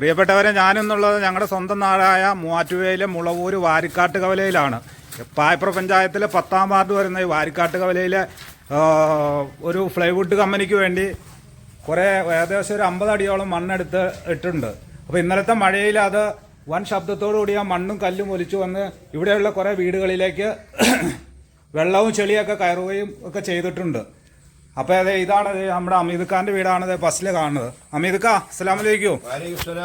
പ്രിയപ്പെട്ടവരെ ഞാനെന്നുള്ളത് ഞങ്ങളുടെ സ്വന്തം നാടായ മൂവാറ്റുപുഴയിലെ മുളവൂര് വാരിക്കാട്ട് കവലയിലാണ്. പായപ്ര പഞ്ചായത്തിലെ പത്താം വാർഡ് വരുന്ന ഈ വാരിക്കാട്ട് കവലയിലെ ഒരു ഫ്ലൈവുഡ് കമ്പനിക്ക് വേണ്ടി കുറേ ഏകദേശം ഒരു അമ്പത് അടിയോളം മണ്ണെടുത്ത് ഇട്ടുണ്ട്. അപ്പോൾ ഇന്നലത്തെ മഴയിൽ അത് വൻ ശബ്ദത്തോടു കൂടി ആ മണ്ണും കല്ലും ഒലിച്ചു വന്ന് ഇവിടെയുള്ള കുറേ വീടുകളിലേക്ക് വെള്ളവും ചെളിയൊക്കെ കയറുകയും ഒക്കെ ചെയ്തിട്ടുണ്ട്. അപ്പോൾ അതെ ഇതാണ് നമ്മുടെ അമീദ് ഖാന്റെ വീടാണ് ദേ ബസ്സിൽ കാണുന്നത്. അമീദ് ഖാ അസ്സലാമലൈക്കും.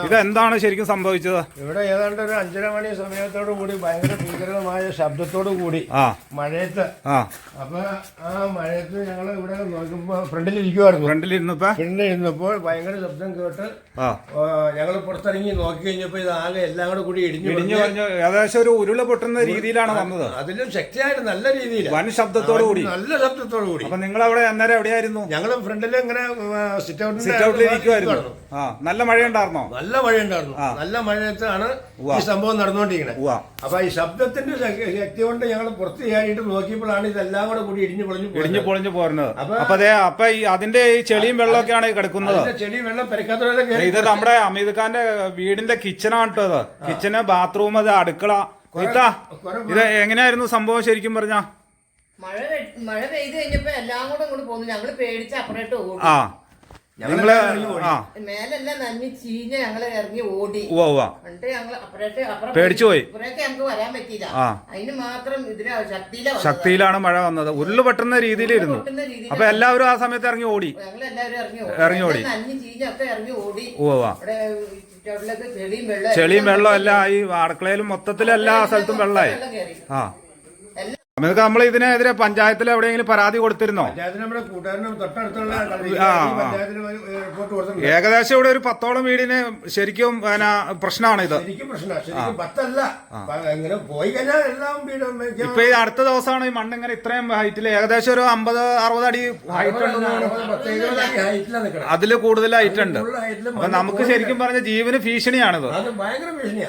ഇത് എന്താണ് ശരിക്കും സംഭവിച്ചത്? ഇവിടെ ഏതാണ്ട് ഒരു അഞ്ചര മണി സമയത്തോടു കൂടി ഭയങ്കര ഭീകരമായ ശബ്ദത്തോടു കൂടി ആ. മഴയത്ത്. ആ. അപ്പൊ ആ മഴയത്ത് ഞങ്ങൾ ഇവിടെ നോക്കുമ്പോ ഫ്രണ്ടിൽ ഇരിക്കുവായിരുന്നു ഫ്രണ്ടിൽ ഇരുന്നപ്പോ ഫ്രണ്ടിൽ ഇരുന്നപ്പോൾ ഭയങ്കര ശബ്ദം കേട്ട് ആ. ഞങ്ങൾ പുറത്തിറങ്ങി നോക്കി കഴിഞ്ഞപ്പോ ഇത് ആകെ എല്ലാം കൂടെ കൂടി ഇടിഞ്ഞു ഇടിഞ്ഞു പറഞ്ഞു ഏകദേശം ഒരു ഉരുള പൊട്ടുന്ന രീതിയിലാണ് വന്നത്. അതിലും ശക്തിയായിട്ട് നല്ല രീതിയിൽ വൻ ശബ്ദത്തോടു കൂടി. നല്ല ശബ്ദത്തോടു കൂടി. അപ്പൊ നിങ്ങൾ അവിടെ അന്നേരം എവിടെയായിരുന്നു ഞങ്ങൾ ഫ്രണ്ടിൽ ഇങ്ങനെ സിറ്റ് ഔട്ടിൽ ഇരിക്കുമായിരുന്നു ആ നല്ല മഴയുണ്ടായിരുന്നോ? നല്ല മഴയുണ്ടായിരുന്നു. നല്ല മഴയത്താണ് ഈ സംഭവം നടന്നുകൊണ്ടിരിക്കുന്നത്. അപ്പൊ ഈ ശബ്ദത്തിന്റെ ശക്തി കൊണ്ട് ഞങ്ങൾ പുറത്ത് ചെയ്യാനായിട്ട് നോക്കിയപ്പോഴാണ് ഇതെല്ലാം കൂടെ കൂടി ഇടിഞ്ഞു പൊളിഞ്ഞു. ഇടിഞ്ഞു പൊളിഞ്ഞു പോരുന്നത്. അപ്പൊ- അതെ അപ്പൊ ഈ അതിന്റെ ഈ ചെളിയും വെള്ളമൊക്കെയാണ് ഒക്കെയാണ് കിടക്കുന്നത്. ചെടി വെള്ളം പെരക്കാത്തവരെ ഇത് നമ്മുടെ അമീദ് ഖാന്റെ വീടിന്റെ കിച്ചണാണ് കേട്ടോ ഇത് കിച്ചന് ബാത്റൂം അത് അടുക്കള ഇത് എങ്ങനെയായിരുന്നു സംഭവം ശരിക്കും പറഞ്ഞ? മഴ മഴ പെയ്ത് കഴിഞ്ഞപ്പോ എല്ലാം കൂടെ ഇങ്ങോട്ട് പോന്നു. ഞങ്ങൾ പേടിച്ച് അപ്പുറമായിട്ട് ഓടി. ആ. ആ. മേലെല്ലാം നന്ദി ചീഞ്ഞ ഞങ്ങൾ ഇറങ്ങി ഓടി. ഉവ്വ ഉവ്വ. എന്നിട്ട് ഞങ്ങൾ അപ്പുറത്തെ അപ്പുറം പേടിച്ചു പോയി. ഞങ്ങൾക്ക് വരാൻ പറ്റിയില്ല. ആ. അതിന് മാത്രം ശക്തിയില ശക്തിയിലാണ് മഴ വന്നത്. ഉരുൾ പെട്ടുന്ന രീതിയിലിരുന്നു. രീതിയിൽ അപ്പൊ എല്ലാവരും ആ സമയത്ത് ഇറങ്ങി ഓടി. ഞങ്ങൾ എല്ലാവരും ഇറങ്ങി ഇറങ്ങി ഓടി. എല്ലാം നനഞ്ഞ് ചീഞ്ഞൊക്കെ ഇറങ്ങി ഓടി. ഉവ്വ അവിടെ ചുവട്ടിലൊക്കെ ചെളിയും വെള്ളം ചെളിയും വെള്ളം എല്ലാം ഈ അടുക്കളയിലും മൊത്തത്തിൽ എല്ലാ സ്ഥലത്തും വെള്ളമായി. വെള്ളം കയറി ആ. അമീദ് നമ്മൾ ഇതിനെതിരെ പഞ്ചായത്തിൽ എവിടെയെങ്കിലും പരാതി കൊടുത്തിരുന്നോ? ഏകദേശം ഇവിടെ ഒരു പത്തോളം വീടിന് ശരിക്കും പ്രശ്നമാണ് ഇത്. ഇപ്പൊ ഈ അടുത്ത ദിവസമാണ് ഈ മണ്ണ് ഇങ്ങനെ ഇത്രയും ഹൈറ്റിൽ ഏകദേശം ഒരു അമ്പത് അറുപത് അടി ഹൈറ്റ് നിൽക്കണം അതിൽ കൂടുതൽ ഹൈറ്റ് ഉണ്ട്. അപ്പൊ നമുക്ക് ശരിക്കും പറഞ്ഞ ജീവന് ഭീഷണിയാണിത്.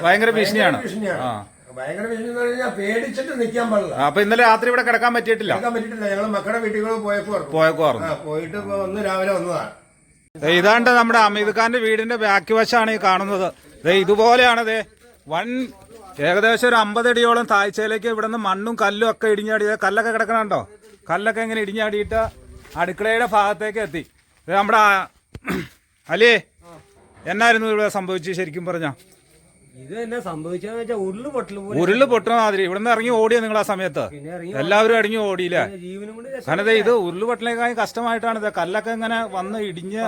ഭയങ്കര. ഭീഷണിയാണ്. ആ. ഭയങ്കര എന്ന് പറഞ്ഞാൽ പേടിച്ചിട്ട് നിൽക്കാൻ പാടില്ല. അപ്പൊ ഇന്നലെ രാത്രി ഇവിടെ കിടക്കാൻ പറ്റിയിട്ടില്ല? കിടക്കാൻ പറ്റിയിട്ടില്ല. ഞങ്ങൾ മക്കളുടെ വീട്ടിൽ കൂടെ പോയപ്പോ പോയിട്ട് ഒന്ന് രാവിലെ വന്നതാണ്. ഇതാണ്ട് നമ്മുടെ അമീദ് ഖാന്റെ വീടിന്റെ ബാക്കി വശമാണ് ഈ കാണുന്നത്. ഇതുപോലെയാണ് ദേ വൺ ഏകദേശം ഒരു അമ്പതടിയോളം താഴ്ചയിലേക്ക് ഇവിടുന്ന് മണ്ണും കല്ലും ഒക്കെ ഇടിഞ്ഞാടി. ദേ കല്ലൊക്കെ കിടക്കണുണ്ടോ? കല്ലൊക്കെ ഇങ്ങനെ ഇടിഞ്ഞാടിയിട്ട് അടുക്കളയുടെ ഭാഗത്തേക്ക് എത്തി. നമ്മുടെ അലിയേ എന്നായിരുന്നു ഇവിടെ സംഭവിച്ചു ശരിക്കും പറഞ്ഞ? ഇത് തന്നെ സംഭവിച്ചതെന്ന് വെച്ചാൽ ഉരുൾ പൊട്ടൽ പോലെ. ഉരുൾ പൊട്ടണ മാതിരി. ഇവിടുന്ന് ഇറങ്ങി ഓടിയോ നിങ്ങൾ ആ സമയത്ത്? പിന്നെ ഇറങ്ങി എല്ലാവരും അടങ്ങി ഓടിയില്ല? ജീവനും കൊണ്ട് രക്ഷ- കാരണം ദേ ഇത് ഉരുൾ പൊട്ടലേക്കായി കഷ്ടമായിട്ടാണ് ഇത്. കല്ലൊക്കെ ഇങ്ങനെ വന്ന് ഇടിഞ്ഞ്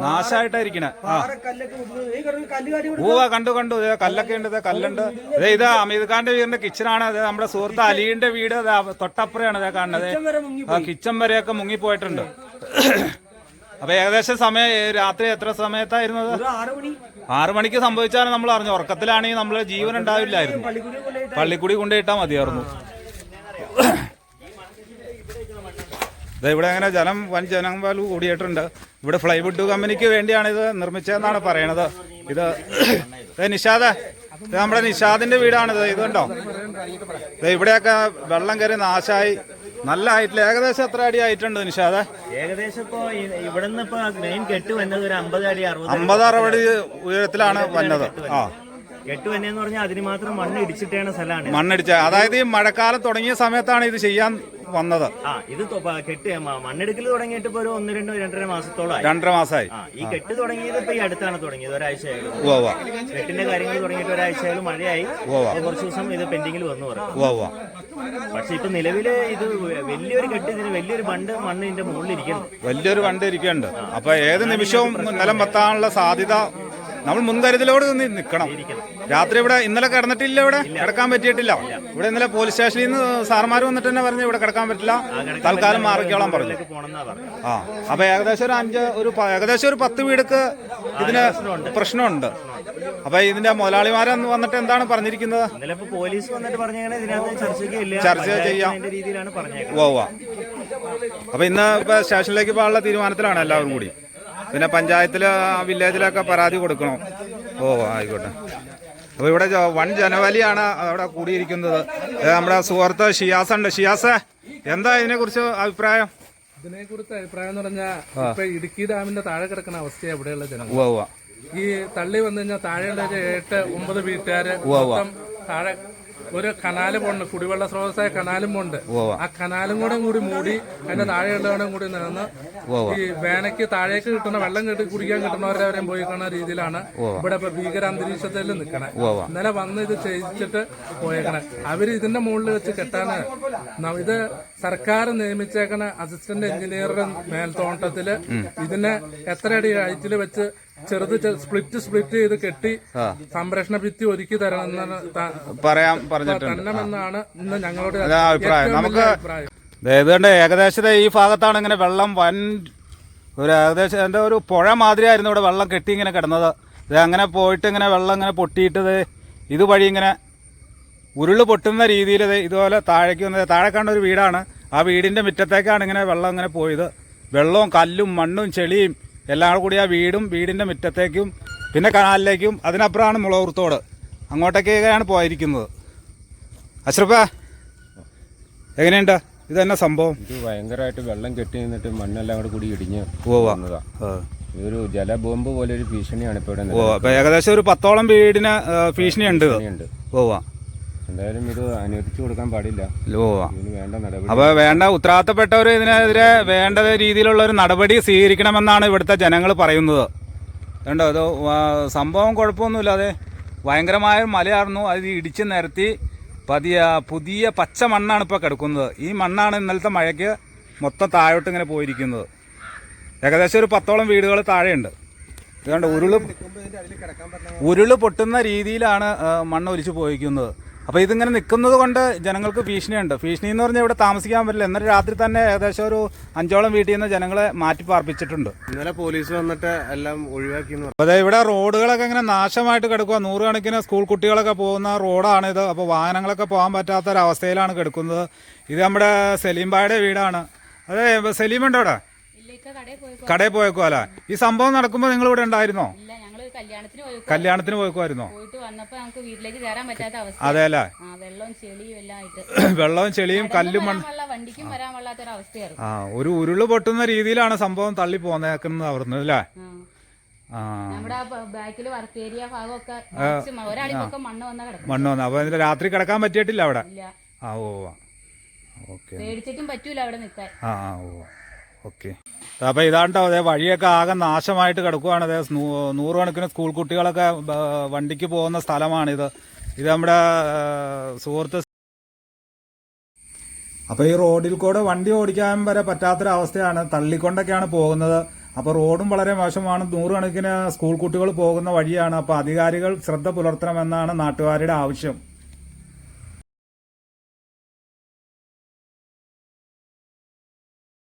നാശമായിട്ടായിരിക്കണേ ആ. പാറക്കല്ലൊക്കെ ഉരുൾ ഈ കിടന്ന് കല്ല്. പൂവ കണ്ടു കണ്ടു ദേ കല്ലൊക്കെ ഉണ്ട് ദേ കല്ലുണ്ട്. ദേ ഇത് അമീത് ഖാന്റെ വീടിന്റെ കിച്ചണാണ്. അതെ നമ്മുടെ സുഹൃത്ത് അലീന്റെ വീട് ദേ തൊട്ടപ്പുറയാണ് ദേ കാണുന്നത്. വരെ മുങ്ങി ആ കിച്ചൺ വരെയൊക്കെ മുങ്ങിപ്പോയിട്ടുണ്ട്. അപ്പൊ ഏകദേശം സമയം രാത്രി എത്ര സമയത്തായിരുന്നത്? ആറു മണിക്ക് സംഭവിച്ചാണ് നമ്മൾ അറിഞ്ഞു. ഉറക്കത്തിലാണെങ്കിൽ നമ്മൾ ജീവൻ ഉണ്ടാവില്ലായിരുന്നു. പള്ളിക്കുടി കൊണ്ടുപോയിട്ടാൽ മതിയായിരുന്നു. ഇവിടെ അങ്ങനെ ജലം വൻ ജനം പോലും കൂടിയിട്ടുണ്ട്. ഇവിടെ ഫ്ലൈവുഡ് കമ്പനിക്ക് വേണ്ടിയാണ് ഇത് നിർമ്മിച്ചതെന്നാണ് പറയണത്. ഇത് നിഷാദ നിഷാദ് ഇത് നമ്മുടെ നിഷാദിന്റെ വീടാണിത്. ഇത് കണ്ടോ ഇവിടെയൊക്കെ വെള്ളം കയറി നാശമായി. നല്ല ഹൈറ്റിൽ ഏകദേശം എത്ര അടി ആയിട്ടുണ്ട് നിഷാദ്? ഏകദേശം ഇപ്പോ ഇവിടുന്ന് ഇപ്പൊ മെയിൻ കെട്ട് വന്നത് ഒരു അമ്പത് അടി അറുപത് അമ്പത് അറുപത് ഉയരത്തിലാണ് വന്നത്. ആ. കെട്ട് വന്നതെന്ന് പറഞ്ഞാൽ അതിന് മാത്രം മണ്ണ് ഇടിച്ചിട്ടേണ സ്ഥലമാണ് മണ്ണിടിച്ച. അതായത് ഈ മഴക്കാലം തുടങ്ങിയ സമയത്താണ് ഇത് ചെയ്യാൻ വന്നത്. ആ ഇത് കെട്ട് മണ്ണെടുക്കൽ തുടങ്ങിയിട്ട് ഇപ്പൊ ഒരു ഒന്ന് രണ്ട് രണ്ടര മാസത്തോളമായി രണ്ടര മാസമായി. ഈ കെട്ട് തുടങ്ങിയത് ഇപ്പൊ ഈ അടുത്താണ് തുടങ്ങിയത് ഒരാഴ്ചയായാലും കെട്ടിന്റെ കാര്യങ്ങൾ തുടങ്ങിയിട്ട് ഒരാഴ്ചയായാലും മഴയായി. കുറച്ച് ദിവസം ഇത് പെൻഡിങ്ങിൽ വന്നു പറയാം. പക്ഷെ ഇപ്പൊ നിലവിൽ ഇത് വലിയൊരു കെട്ട് ഇതിന് വലിയൊരു ബണ്ട് മണ്ണ് ഇതിന്റെ മുകളിൽ ഇരിക്കുന്നു വലിയൊരു ബണ്ട് ഇരിക്കുന്നുണ്ട്. അപ്പൊ ഏത് നിമിഷവും നിലം പത്താനുള്ള സാധ്യത നമ്മൾ മുൻകരുതലോട് നിന്ന് നിൽക്കണം രാത്രി ഇവിടെ ഇന്നലെ കിടന്നിട്ടില്ല ഇവിടെ? കിടക്കാൻ പറ്റിയിട്ടില്ല. ഇവിടെ ഇന്നലെ പോലീസ് സ്റ്റേഷനിൽ നിന്ന് സാർമാർ വന്നിട്ട് തന്നെ പറഞ്ഞു ഇവിടെ കിടക്കാൻ പറ്റില്ല. തൽക്കാലം മാറിക്കോളാൻ പറഞ്ഞു. ആ അപ്പൊ ഏകദേശം ഒരു അഞ്ച് ഒരു ഏകദേശം ഒരു പത്ത് വീടുക്ക് ഇതിന് പ്രശ്നമുണ്ട്. അപ്പൊ ഇതിന്റെ മുതലാളിമാരെ വന്നിട്ട് എന്താണ് പറഞ്ഞിരിക്കുന്നത്? പോലീസ് വന്നിട്ട് ചർച്ച ചെയ്യാം. രീതിയിലാണ് അപ്പൊ ഇന്ന് ഇപ്പൊ സ്റ്റേഷനിലേക്ക് പോകാനുള്ള തീരുമാനത്തിലാണ് എല്ലാവരും കൂടി. പിന്നെ പഞ്ചായത്തിൽ വില്ലേജിലൊക്കെ പരാതി കൊടുക്കണം. ഓ ആയിക്കോട്ടെ. അപ്പൊ ഇവിടെ വൺ ജനവലിയാണ് അവിടെ കൂടിയിരിക്കുന്നത്. നമ്മുടെ സുഹൃത്ത് ഷിയാസ് ഉണ്ട്. ഷിയാസ് എന്താ ഇതിനെ കുറിച്ച് അഭിപ്രായം? ഇതിനെ കുറിച്ച് അഭിപ്രായം എന്ന് പറഞ്ഞാൽ ഇപ്പൊ ഇടുക്കി ഡാമിന്റെ താഴെ കിടക്കുന്ന അവസ്ഥയാണ് ഇവിടെയുള്ള ജനങ്ങൾ. ഉവ്വ ഈ തള്ളി വന്നു കഴിഞ്ഞാൽ താഴെയുള്ള എട്ട് ഒമ്പത് വീട്ടുകാര് താഴെ ഒരു കനാല് പോണ്ട് കുടിവെള്ള സ്രോതസ്സായ കനാലും പോണ്ട് ആ കനാലും കൂടെ കൂടി മൂടി അതിന്റെ താഴെയുള്ളവരും കൂടി നിന്ന് ഈ വേനയ്ക്ക് താഴേക്ക് കിട്ടുന്ന വെള്ളം കിട്ടി കുടിക്കാൻ കിട്ടുന്നവരെ അവരെയും പോയി കാണുന്ന രീതിയിലാണ് ഇവിടെ ഇപ്പൊ ഭീകര അന്തരീക്ഷത്തിൽ നിൽക്കണേ ഇന്നലെ വന്ന് ഇത് ചെയ്യിച്ചിട്ട് പോയേക്കണേ. അവർ ഇതിന്റെ മുകളിൽ വെച്ച് കെട്ടാന് ഇത് സർക്കാർ നിയമിച്ചേക്കണ അസിസ്റ്റന്റ് എഞ്ചിനീയറുടെ മേൽത്തോട്ടത്തിൽ ഇതിനെ എത്ര അടി ഹൈറ്റിൽ വെച്ച് ചെറുത് സ്പ്ലിറ്റ് സ്പ്ലിറ്റ് ചെയ്ത് കെട്ടി സംരക്ഷണ ഭിത്തി ഒരുക്കി തരണമെന്നാണ് പറയാൻ പറഞ്ഞിട്ടുണ്ട്. തരണമെന്നാണ് ഇന്ന് ഞങ്ങളുടെ അഭിപ്രായം. നമുക്ക് കണ്ടേ ഏകദേശം ഈ ഭാഗത്താണ് ഇങ്ങനെ വെള്ളം വൻ ഒരു ഏകദേശം എന്റെ ഒരു പുഴ മാതിരിയായിരുന്നു ഇവിടെ വെള്ളം കെട്ടി ഇങ്ങനെ കിടന്നത്. ഇത് അങ്ങനെ പോയിട്ട് ഇങ്ങനെ വെള്ളം ഇങ്ങനെ പൊട്ടിയിട്ടത് ഇതുവഴി ഇങ്ങനെ ഉരുൾ പൊട്ടുന്ന രീതിയിൽ ഇതുപോലെ താഴേക്ക് വന്നത് താഴെ കാണുന്ന ഒരു വീടാണ്. ആ വീടിന്റെ മുറ്റത്തേക്കാണ് ഇങ്ങനെ വെള്ളം ഇങ്ങനെ പോയത്. വെള്ളവും കല്ലും മണ്ണും ചെളിയും എല്ലാം കൂടി ആ വീടും വീടിന്റെ മുറ്റത്തേക്കും പിന്നെ കനാലിലേക്കും. അതിനപ്പുറമാണ് മുളകുർത്തോട് അങ്ങോട്ടേക്കാണ് പോയിരിക്കുന്നത്? അശ്രഫ എങ്ങനെയുണ്ട്? ഇത് തന്നെ സംഭവം? ഇത് ഭയങ്കരമായിട്ട് വെള്ളം കെട്ടി നിന്നിട്ട് മണ്ണെല്ലാം കൂടെ കൂടി ഇടിഞ്ഞ്. ഇതൊരു ജലബോംബ് പോലെ ഒരു ഭീഷണിയാണ് ഇപ്പോൾ ഇവിടെ ഓ ഏകദേശം ഒരു പത്തോളം വീടിന് ഭീഷണിയുണ്ട്. ഉണ്ട് നിലനിൽക്കുന്നുണ്ട്. ഓവാ എന്തായാലും ഇത് അനുവദിച്ചു കൊടുക്കാൻ പാടില്ല. അപ്പൊ വേണ്ട ഉത്തരവാദിത്തപ്പെട്ടവർ ഇതിനെതിരെ വേണ്ട രീതിയിലുള്ള ഒരു നടപടി സ്വീകരിക്കണമെന്നാണ് ഇവിടുത്തെ ജനങ്ങൾ പറയുന്നത്. കണ്ടോ? ഇത് സംഭവം കുഴപ്പമൊന്നുമില്ല അതെ ഭയങ്കരമായ മലയായിരുന്നു. അത് ഇടിച്ച് നിരത്തി പതിയ പുതിയ പച്ച മണ്ണാണ് ഇപ്പോൾ കിടക്കുന്നത്. ഈ മണ്ണാണ് ഇന്നലത്തെ മഴയ്ക്ക് മൊത്തം താഴോട്ട് ഇങ്ങനെ പോയിരിക്കുന്നത്. ഏകദേശം ഒരു പത്തോളം വീടുകൾ താഴെയുണ്ട്. ഉരുൾ ഉരുൾ പൊട്ടുന്ന രീതിയിലാണ് മണ്ണ് ഒലിച്ചു പോയിരിക്കുന്നത്. അപ്പോൾ ഇതിങ്ങനെ നിൽക്കുന്നത് കൊണ്ട് ജനങ്ങൾക്ക് ഭീഷണിയുണ്ട്. ഭീഷണി എന്ന് പറഞ്ഞാൽ ഇവിടെ താമസിക്കാൻ പറ്റില്ല. ഇന്നലെ രാത്രി തന്നെ ഏകദേശം ഒരു അഞ്ചോളം വീട്ടിൽ നിന്ന് ജനങ്ങളെ മാറ്റി പാർപ്പിച്ചിട്ടുണ്ട്. ഇന്നലെ പോലീസ് വന്നിട്ട് എല്ലാം ഒഴിവാക്കി അതെ അപ്പോൾ ഇവിടെ റോഡുകളൊക്കെ ഇങ്ങനെ നാശമായിട്ട് കിടക്കുക നൂറുകണക്കിന് സ്കൂൾ കുട്ടികളൊക്കെ പോകുന്ന റോഡാണിത്. അപ്പോൾ വാഹനങ്ങളൊക്കെ പോകാൻ പറ്റാത്ത ഒരു അവസ്ഥയിലാണ് കിടക്കുന്നത്. ഇത് നമ്മുടെ സലീംബായുടെ വീടാണ്. അതെ സലീമുണ്ടോ അവിടെ? കടയിൽ പോയേക്കുമല്ലേ ഈ സംഭവം നടക്കുമ്പോൾ നിങ്ങൾ ഇവിടെ ഉണ്ടായിരുന്നോ കല്യാണത്തിന് പോയിക്കുമായിരുന്നോ പോയിട്ട് വന്നപ്പോ നമുക്ക് വീട്ടിലേക്ക് കയറാൻ പറ്റാത്ത അവസ്ഥ അതെ അല്ലേ വെള്ളവും ചെളിയും എല്ലാം ആയിട്ട്. വെള്ളവും ചെളിയും കല്ലും മണ്ണ് വണ്ടിക്കും വരാൻ ഒരു അവസ്ഥയായിരുന്നു. ആ ഒരു ഉരുൾ പൊട്ടുന്ന രീതിയിലാണ് സംഭവം തള്ളി പോന്നേക്കുന്നത് അവിടുന്ന് അല്ലേ? നമ്മുടെ ബാക്കിൽ വർക്ക് ഏരിയ ഭാഗമൊക്കെ ഒരാളിപ്പൊക്കെ മണ്ണ് വന്ന കിടക്കും മണ്ണ് വന്നു. ഇതിന് രാത്രി കിടക്കാൻ പറ്റിയിട്ടില്ല അവിടെ? ആ ഓ ഓക്കെ. പേടിച്ചിട്ടും പറ്റൂല അവിടെ നിൽക്കാൻ ആ ഓ ഓക്കെ. അപ്പോൾ ഇതാണ്ടോ അതെ വഴിയൊക്കെ ആകെ നാശമായിട്ട് കിടക്കുവാണ്. അതെ നൂറുകണക്കിന് സ്കൂൾ കുട്ടികളൊക്കെ വണ്ടിക്ക് പോകുന്ന സ്ഥലമാണിത്. ഇത് നമ്മുടെ സുഹൃത്ത് അപ്പോൾ ഈ റോഡിൽ കൂടെ വണ്ടി ഓടിക്കാൻ വരെ പറ്റാത്തൊരവസ്ഥയാണ്. തള്ളിക്കൊണ്ടൊക്കെയാണ് പോകുന്നത്. അപ്പോൾ റോഡും വളരെ മോശമാണ്. നൂറുകണക്കിന് സ്കൂൾ കുട്ടികൾ പോകുന്ന വഴിയാണ്. അപ്പോൾ അധികാരികൾ ശ്രദ്ധ പുലർത്തണമെന്നാണ് നാട്ടുകാരുടെ ആവശ്യം.